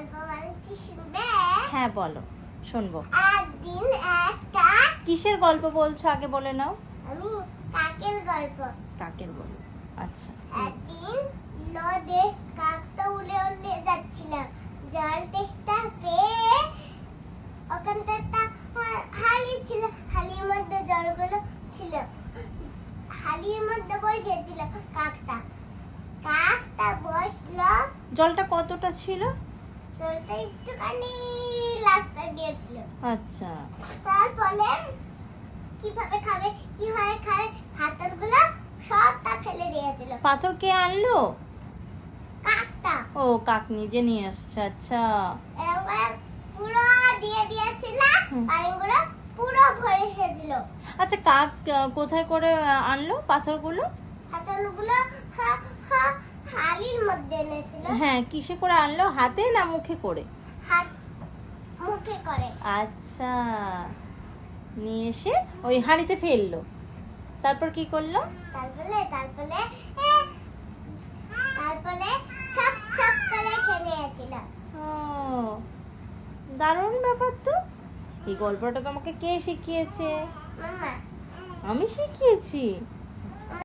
গল্প বলছি শুনবে হ্যাঁ বলো শুনব। একদিন একটা কিসের গল্প বলছো? আগে বলে নাও। আমি কাকের গল্প। কাকের বলো আচ্ছা। একদিন নদে কাকটা উড়ে উড়ে যাচ্ছিল জল তেষ্টা পেয়ে ওখানটা একটা হালি ছিল হালির মধ্যে জলগুলো ছিল। হালির মধ্যে বসেছিল কাকটা। কাকটা বসল। জলটা কতটা ছিল? জলটা একটুখানি রাস্তা দিয়েছিল আচ্ছা। তারপরে কীভাবে খাবে কীভাবে খাবে হাতলগুলো সবটা ফেলে দিয়েছিল পাথর কে আনলো? কাকটা। ও কাক নিজে নিয়ে আসছে আচ্ছা। এরকম পুরো দিয়ে দিয়েছিল পানিগুলো পুরো ভরে এসেছিল আচ্ছা কাক কোথায় করে আনলো পাথরগুলো? হাতলগুলো হা- মধ্যে এনেছিল। হ্যাঁ কিসে করে আনলো? হাতে না মুখে করে? হাত মুখে করে। আচ্ছা। নিয়ে এসে ওই হাঁড়িতে ফেলল। তারপর কি করল? তারপরে তারপরে তারপরে ছপ ছপ করে খেয়ে নিয়েছিল ও দারুণ ব্যাপার তো। এই গল্পটা তোমাকে কে শিখিয়েছে? মামা। আমি শিখিয়েছি।